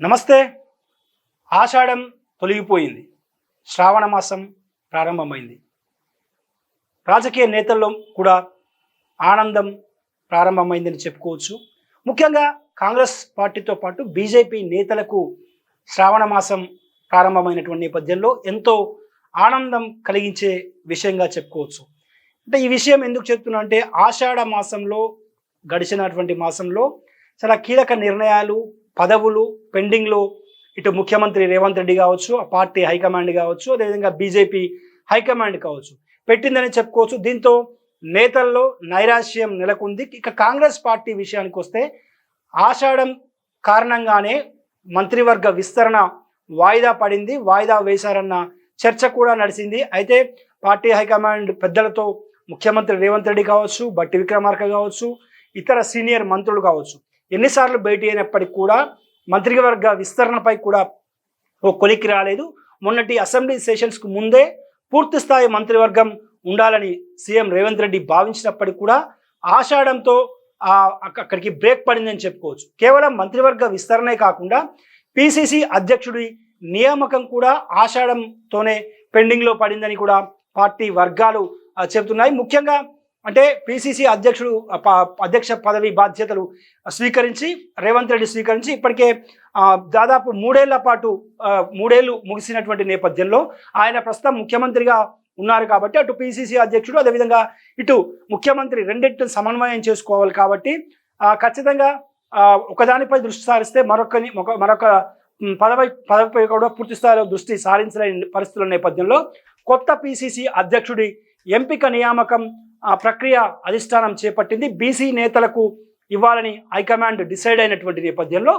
నమస్తే. ఆషాఢం తొలగిపోయింది. శ్రావణ మాసం ప్రారంభమైంది. రాజకీయ నేతల్లో కూడా ఆనందం ప్రారంభమైందని చెప్పుకోవచ్చు. ముఖ్యంగా కాంగ్రెస్ పార్టీతో పాటు బీజేపీ నేతలకు శ్రావణ మాసం ప్రారంభమైనటువంటి నేపథ్యంలో ఎంతో ఆనందం కలిగించే విషయంగా చెప్పుకోవచ్చు. అంటే ఈ విషయం ఎందుకు చెప్తున్నా అంటే ఆషాఢ మాసంలో గడిచినటువంటి మాసంలో చాలా కీలక నిర్ణయాలు పదవులు పెండింగ్లో ఇటు ముఖ్యమంత్రి రేవంత్ రెడ్డి కావచ్చు ఆ పార్టీ హైకమాండ్ కావచ్చు అదేవిధంగా బీజేపీ హైకమాండ్ కావచ్చు. పెట్టిందని చెప్పుకోవచ్చు. దీంతో నేతల్లో నైరాశ్యం నెలకొంది. ఇక కాంగ్రెస్ పార్టీ విషయానికి వస్తే ఆషాఢం కారణంగానే మంత్రివర్గ విస్తరణ వాయిదా పడింది. వాయిదా వేశారన్న చర్చ కూడా నడిచింది. అయితే పార్టీ హైకమాండ్ పెద్దలతో ముఖ్యమంత్రి రేవంత్ రెడ్డి కావచ్చు బట్టి విక్రమార్క కావచ్చు ఇతర సీనియర్ మంత్రులు కావచ్చు ఎన్నిసార్లు భేటీ అయినప్పటికీ కూడా మంత్రివర్గ విస్తరణపై కూడా ఓ కొలికి రాలేదు. మొన్నటి అసెంబ్లీ సెషన్స్కు ముందే పూర్తి స్థాయి మంత్రివర్గం ఉండాలని సీఎం రేవంత్ రెడ్డి భావించినప్పటికీ కూడా ఆషాఢంతో అక్కడికి బ్రేక్ పడిందని చెప్పుకోవచ్చు. కేవలం మంత్రివర్గ విస్తరణే కాకుండా పిసిసి అధ్యక్షుడి నియామకం కూడా ఆషాఢంతోనే పెండింగ్లో పడిందని కూడా పార్టీ వర్గాలు చెబుతున్నాయి. ముఖ్యంగా అంటే పిసిసి అధ్యక్షుడు ప- అధ్యక్ష పదవి బాధ్యతలు స్వీకరించి రేవంత్ రెడ్డి స్వీకరించి ఇప్పటికే దాదాపు మూడేళ్ళ పాటు మూడేళ్ళు ముగిసినటువంటి నేపథ్యంలో ఆయన ప్రస్తుతం ముఖ్యమంత్రిగా ఉన్నారు కాబట్టి అటు పిసిసి అధ్యక్షుడు అదేవిధంగా ఇటు ముఖ్యమంత్రి రెండింటిని సమన్వయం చేసుకోవాలి కాబట్టి ఖచ్చితంగా ఒకదానిపై దృష్టి సారిస్తే మరొకని మరొక పదవి పదవిపై కూడా పూర్తి స్థాయిలో దృష్టి సారించలేని పరిస్థితుల నేపథ్యంలో కొత్త పిసిసి అధ్యక్షుడి ఎంపిక నియామకం ప్రక్రియ అధిష్టానం చేపట్టింది. బీసీ నేతలకు ఇవ్వాలని హైకమాండ్ డిసైడ్ అయినటువంటి నేపథ్యంలో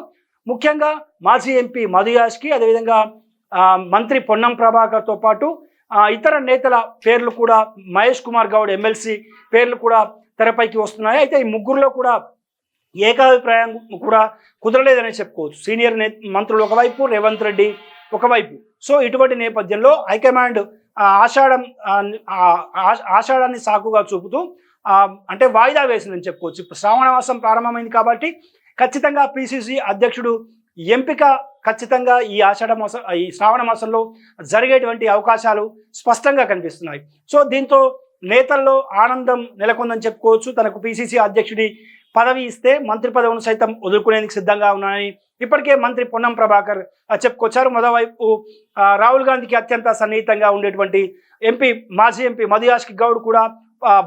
ముఖ్యంగా మాజీ ఎంపీ మధుయాష్కి అదేవిధంగా మంత్రి పొన్నం ప్రభాకర్తో పాటు ఇతర నేతల పేర్లు కూడా మహేష్ కుమార్ గౌడ్ ఎమ్మెల్సీ పేర్లు కూడా తెరపైకి వస్తున్నాయి. అయితే ఈ ముగ్గురులో కూడా ఏకాభిప్రాయం కూడా కుదరలేదని చెప్పుకోవచ్చు. సీనియర్ నే మంత్రులు ఒకవైపు రేవంత్ రెడ్డి ఒకవైపు. సో ఇటువంటి నేపథ్యంలో హైకమాండ్ ఆషాఢం ఆషాఢాన్ని సాకుగా చూపుతూ అంటే వాయిదా వేసిందని చెప్పుకోవచ్చు. ఇప్పుడు శ్రావణ మాసం ప్రారంభమైంది కాబట్టి ఖచ్చితంగా పిసిసి అధ్యక్షుడు ఎంపిక ఖచ్చితంగా ఈ ఆషాఢ మాసం ఈ శ్రావణ మాసంలో జరిగేటువంటి అవకాశాలు స్పష్టంగా కనిపిస్తున్నాయి. సో దీంతో నేతల్లో ఆనందం నెలకొందని చెప్పుకోవచ్చు. తనకు పిసిసి అధ్యక్షుడి పదవి ఇస్తే మంత్రి పదవిని సైతం వదులుకునేందుకు సిద్ధంగా ఉన్నానని ఇప్పటికే మంత్రి పొన్నం ప్రభాకర్ చెప్పుకొచ్చారు. మరోవైపు రాహుల్ గాంధీకి అత్యంత సన్నిహితంగా ఉండేటువంటి ఎంపీ మాజీ ఎంపీ మధుయాష్కి గౌడ్ కూడా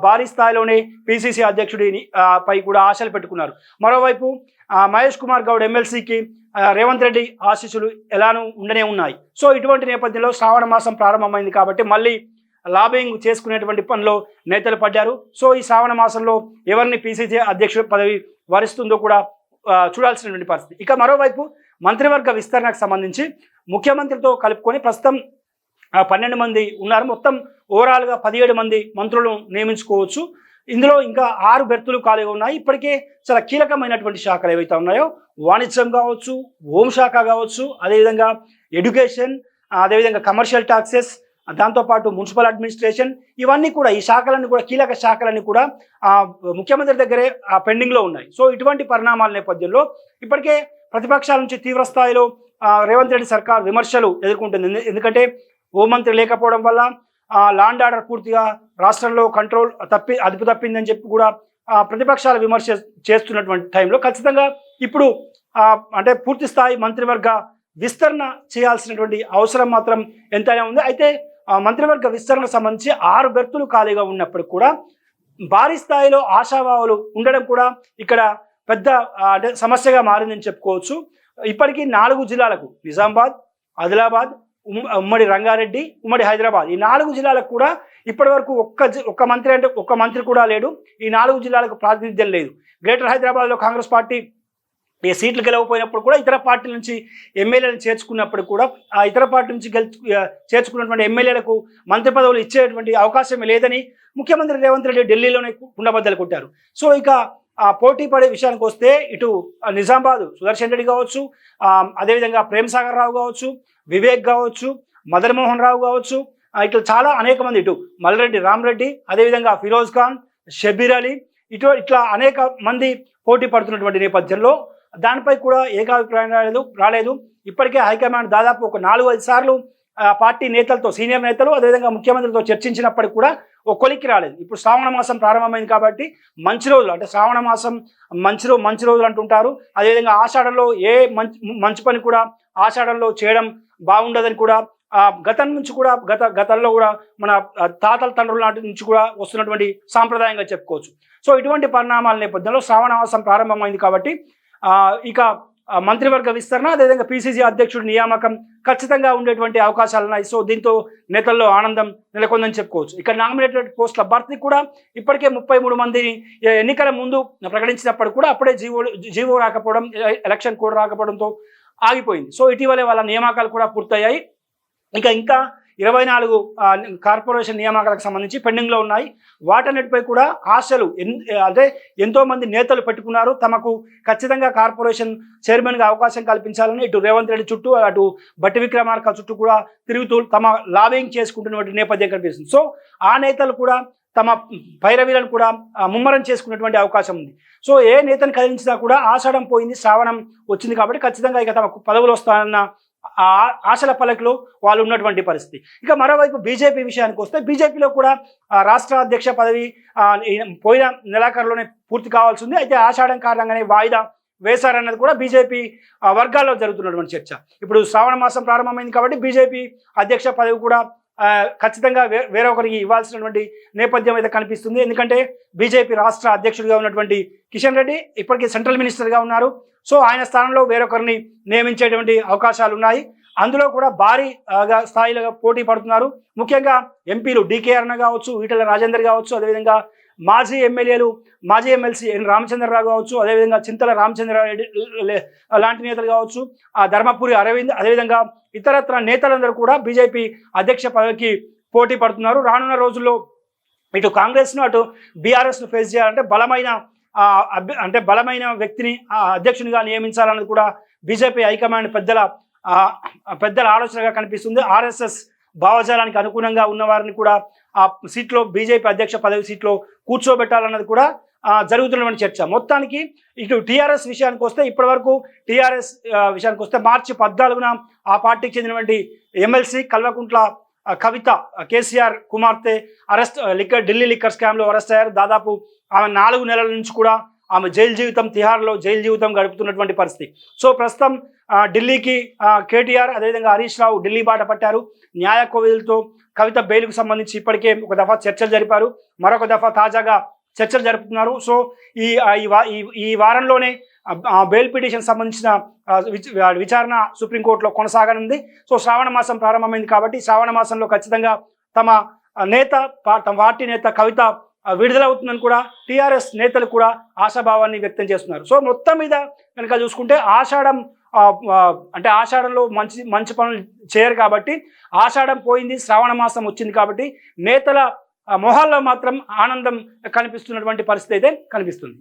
భారీ స్థాయిలోనే పిసిసి అధ్యక్షుడిని పై కూడా ఆశలు పెట్టుకున్నారు. మరోవైపు మహేష్ కుమార్ గౌడ్ ఎమ్మెల్సీకి రేవంత్ రెడ్డి ఆశీస్సులు ఎలానూ ఉండనే ఉన్నాయి. సో ఇటువంటి నేపథ్యంలో శ్రావణ మాసం ప్రారంభమైంది కాబట్టి మళ్ళీ లాబింగ్ చేసుకునేటువంటి పనిలో నేతలు పడ్డారు. సో ఈ శ్రావణ మాసంలో ఎవరిని పిసిసి అధ్యక్షుడు పదవి వరిస్తుందో కూడా చూడాల్సినటువంటి పరిస్థితి. ఇక మరోవైపు మంత్రివర్గ విస్తరణకు సంబంధించి ముఖ్యమంత్రితో కలుపుకొని ప్రస్తుతం పన్నెండు మంది ఉన్నారు. మొత్తం ఓవరాల్గా పదిహేడు మంది మంత్రులను నియమించుకోవచ్చు. ఇందులో ఇంకా ఆరు బెర్తులు ఖాళీగా ఉన్నాయి. ఇప్పటికే చాలా కీలకమైనటువంటి శాఖలు ఏవైతే ఉన్నాయో వాణిజ్యం కావచ్చు హోంశాఖ కావచ్చు అదేవిధంగా ఎడ్యుకేషన్ అదేవిధంగా కమర్షియల్ టాక్సెస్ దాంతోపాటు మున్సిపల్ అడ్మినిస్ట్రేషన్ ఇవన్నీ కూడా ఈ శాఖలన్నీ కూడా కీలక శాఖలన్నీ కూడా ఆ, ముఖ్యమంత్రి దగ్గరే ఆ, పెండింగ్లో ఉన్నాయి. సో ఇటువంటి పరిణామాల నేపథ్యంలో ఇప్పటికే ప్రతిపక్షాల నుంచి తీవ్ర స్థాయిలో రేవంత్ రెడ్డి సర్కార్ విమర్శలు ఎదుర్కొంటుంది. ఎందుకంటే హోంమంత్రి లేకపోవడం వల్ల లాండ్ ఆర్డర్ పూర్తిగా రాష్ట్రంలో కంట్రోల్ తప్పి అదుపు తప్పిందని చెప్పి కూడా ఆ, ప్రతిపక్షాల విమర్శ చేస్తున్నటువంటి టైంలో ఖచ్చితంగా ఇప్పుడు అంటే పూర్తి స్థాయి మంత్రివర్గ విస్తరణ చేయాల్సినటువంటి అవసరం మాత్రం ఎంతైనా ఉంది. అయితే మంత్రివర్గ విస్తరణకు సంబంధించి ఆరు బెర్తులు ఖాళీగా ఉన్నప్పటికి కూడా భారీ స్థాయిలో ఆశావాహులు ఉండడం కూడా ఇక్కడ పెద్ద అంటే సమస్యగా మారిందని చెప్పుకోవచ్చు. ఇప్పటికీ నాలుగు జిల్లాలకు నిజామాబాద్ ఆదిలాబాద్ ఉమ్- ఉమ్మడి రంగారెడ్డి ఉమ్మడి హైదరాబాద్ ఈ నాలుగు జిల్లాలకు కూడా ఇప్పటి వరకు ఒక్క జి- ఒక్క మంత్రి అంటే ఒక్క మంత్రి కూడా లేడు. ఈ నాలుగు జిల్లాలకు ప్రాతినిధ్యం లేదు. గ్రేటర్ హైదరాబాద్లో కాంగ్రెస్ పార్టీ ఏ సీట్లు గెలవపోయినప్పుడు కూడా ఇతర పార్టీల నుంచి ఎమ్మెల్యేలను చేర్చుకున్నప్పుడు కూడా ఆ ఇతర పార్టీ నుంచి గెలుచు చేర్చుకున్నటువంటి ఎమ్మెల్యేలకు మంత్రి పదవులు ఇచ్చేటువంటి అవకాశం లేదని ముఖ్యమంత్రి రేవంత్ రెడ్డి ఢిల్లీలోనే కుండబద్దలు కొట్టారు. సో ఇక ఆ పోటీ పడే విషయానికి వస్తే ఇటు నిజామాబాదు నిజామాబాద్ సుదర్శన్ రెడ్డి కావచ్చు అదేవిధంగా ప్రేమ్ సాగర్ రావు కావచ్చు వివేక్ కావచ్చు మదన్ మోహన్ రావు కావచ్చు ఇట్లా చాలా అనేక మంది ఇటు మల్రెడ్డి రామరెడ్డి అదేవిధంగా ఫిరోజ్ ఖాన్ షబీర్ అలీ ఇటు ఇట్లా అనేక మంది పోటీ పడుతున్నటువంటి నేపథ్యంలో దానిపై కూడా ఏకాభిప్రాయం రాలేదు రాలేదు. ఇప్పటికే హైకమాండ్ దాదాపు ఒక నాలుగు ఐదు సార్లు పార్టీ నేతలతో సీనియర్ నేతలు అదేవిధంగా ముఖ్యమంత్రితో చర్చించినప్పటికీ కూడా ఒక కొలిక్కి రాలేదు. ఇప్పుడు శ్రావణ మాసం ప్రారంభమైంది కాబట్టి మంచి రోజులు అంటే శ్రావణ మాసం మంచి రోజు మంచి రోజులు అంటుంటారు. అదేవిధంగా ఆషాఢంలో ఏ మంచి మంచి పని కూడా ఆషాఢంలో చేయడం బాగుండదని కూడా గతం నుంచి కూడా గత గతంలో కూడా మన తాతల తండ్రుల నాటి నుంచి కూడా వస్తున్నటువంటి సాంప్రదాయంగా చెప్పుకోవచ్చు. సో ఇటువంటి పరిణామాల నేపథ్యంలో శ్రావణ మాసం ప్రారంభమైంది కాబట్టి ఇక మంత్రివర్గ విస్తరణ అదేవిధంగా పిసిసి అధ్యక్షుడి నియామకం ఖచ్చితంగా ఉండేటువంటి అవకాశాలు ఉన్నాయి. సో దీంతో నేతల్లో ఆనందం నెలకొందని చెప్పుకోవచ్చు. ఇక్కడ నామినేటెడ్ పోస్టుల భర్తీ కూడా ఇప్పటికే ముప్పై మూడు మందిని ఎన్నికల ముందు ప్రకటించినప్పుడు కూడా అప్పుడే జీవో జీవో రాకపోవడం ఎలక్షన్ కోడ్ రాకపోవడంతో ఆగిపోయింది. సో ఇటీవలే వాళ్ళ నియామకాలు కూడా పూర్తయ్యాయి. ఇక ఇంకా ఇరవై నాలుగు కార్పొరేషన్ నియామకాలకు సంబంధించి పెండింగ్లో ఉన్నాయి. వాటన్నిటిపై కూడా ఆశలు ఎన్ అంటే ఎంతోమంది నేతలు పెట్టుకున్నారు. తమకు ఖచ్చితంగా కార్పొరేషన్ చైర్మన్గా అవకాశం కల్పించాలని ఇటు రేవంత్ రెడ్డి చుట్టూ అటు బట్టి విక్రమార్క చుట్టూ కూడా తిరుగుతూ తమ లాబింగ్ చేసుకుంటున్నటువంటి నేపథ్యం కనిపిస్తుంది. సో ఆ నేతలు కూడా తమ పైరవీలను కూడా ముమ్మరం చేసుకున్నటువంటి అవకాశం ఉంది. సో ఏ నేతను కదిలించినా కూడా ఆషాఢం పోయింది శ్రావణం వచ్చింది కాబట్టి ఖచ్చితంగా ఇక తమకు పదవులు వస్తాయన్న ఆశల పలకలో వాళ్ళు ఉన్నటువంటి పరిస్థితి. ఇక మరోవైపు బీజేపీ విషయానికి వస్తే బీజేపీలో కూడా రాష్ట్ర అధ్యక్ష పదవి పోయిన నెలాఖరులోనే పూర్తి కావాల్సి ఉంది. అయితే ఆషాఢం కారణంగానే వాయిదా వేశారన్నది కూడా బీజేపీ వర్గాల్లో జరుగుతున్నటువంటి చర్చ. ఇప్పుడు శ్రావణ మాసం ప్రారంభమైంది కాబట్టి బీజేపీ అధ్యక్ష పదవి కూడా ఖచ్చితంగా వే వేరొకరికి ఇవ్వాల్సినటువంటి నేపథ్యం అయితే కనిపిస్తుంది. ఎందుకంటే బీజేపీ రాష్ట్ర అధ్యక్షుడిగా ఉన్నటువంటి కిషన్ రెడ్డి ఇప్పటికీ సెంట్రల్ మినిస్టర్గా ఉన్నారు. సో ఆయన స్థానంలో వేరొకరిని నియమించేటువంటి అవకాశాలు ఉన్నాయి. అందులో కూడా భారీ స్థాయిలో పోటీ పడుతున్నారు. ముఖ్యంగా ఎంపీలు డీకే అరుణ కావచ్చు ఈటల రాజేందర్ కావచ్చు అదేవిధంగా మాజీ ఎమ్మెల్యేలు మాజీ ఎమ్మెల్సీ ఎన్ రామచంద్రరావు కావచ్చు అదేవిధంగా చింతల రామచంద్రారెడ్డి లే- లాంటి నేతలు కావచ్చు ఆ ధర్మపురి అరవింద్ అదేవిధంగా ఇతరత్ర నేతలందరూ కూడా బీజేపీ అధ్యక్ష పదవికి పోటీ పడుతున్నారు. రానున్న రోజుల్లో ఇటు కాంగ్రెస్ను అటు బీఆర్ఎస్ను ఫేస్ చేయాలంటే బలమైన అభ్య అంటే బలమైన వ్యక్తిని ఆ, అధ్యక్షునిగా నియమించాలన్నది కూడా బీజేపీ హైకమాండ్ పెద్దల పెద్దల ఆలోచనగా కనిపిస్తుంది. ఆర్ఎస్ఎస్ భావజాలానికి అనుగుణంగా ఉన్నవారిని కూడా ఆ సీట్లో బీజేపీ అధ్యక్ష పదవి సీట్లో కూర్చోబెట్టాలన్నది కూడా జరుగుతున్నటువంటి చర్చ. మొత్తానికి ఇటు టీఆర్ఎస్ విషయానికి వస్తే ఇప్పటివరకు టీఆర్ఎస్ విషయానికి వస్తే మార్చి పద్నాలుగున ఆ పార్టీకి చెందినటువంటి ఎమ్మెల్సీ కల్వకుంట్ల కవిత కేసీఆర్ కుమార్తె అరెస్ట్ లిక్కర్ ఢిల్లీ లిక్కర్ స్కామ్లో అరెస్ట్ అయ్యారు. దాదాపు ఆమె నాలుగు నెలల నుంచి కూడా ఆమె జైలు జీవితం తిహార్లో జైలు జీవితం గడుపుతున్నటువంటి పరిస్థితి. సో ప్రస్తుతం ఢిల్లీకి కేటీఆర్ అదేవిధంగా హరీష్ రావు ఢిల్లీ బాట పట్టారు. న్యాయ కోవిలతో కవిత బెయిల్కు సంబంధించి ఇప్పటికే ఒక దఫా చర్చలు జరిపారు. మరొక దఫా తాజాగా చర్చలు జరుపుతున్నారు. సో ఈ ఈ ఈ- ఈ వారంలోనే బెయిల్ పిటిషన్ సంబంధించిన విచారణ సుప్రీంకోర్టులో కొనసాగనుంది. సో శ్రావణ మాసం ప్రారంభమైంది కాబట్టి శ్రావణ మాసంలో ఖచ్చితంగా తమ నేత పా- తమ పార్టీ నేత కవిత విడుదలవుతుందని కూడా టీఆర్ఎస్ నేతలు కూడా ఆశాభావాన్ని వ్యక్తం చేస్తున్నారు. సో మొత్తం మీద కనుక చూసుకుంటే ఆషాఢం అంటే ఆషాఢంలో మంచి మంచి పనులు చేయరు కాబట్టి ఆషాఢం పోయింది శ్రావణ మాసం వచ్చింది కాబట్టి నేతల మొహాల్లో మాత్రం ఆనందం కనిపిస్తున్నటువంటి పరిస్థితి అయితే కనిపిస్తుంది.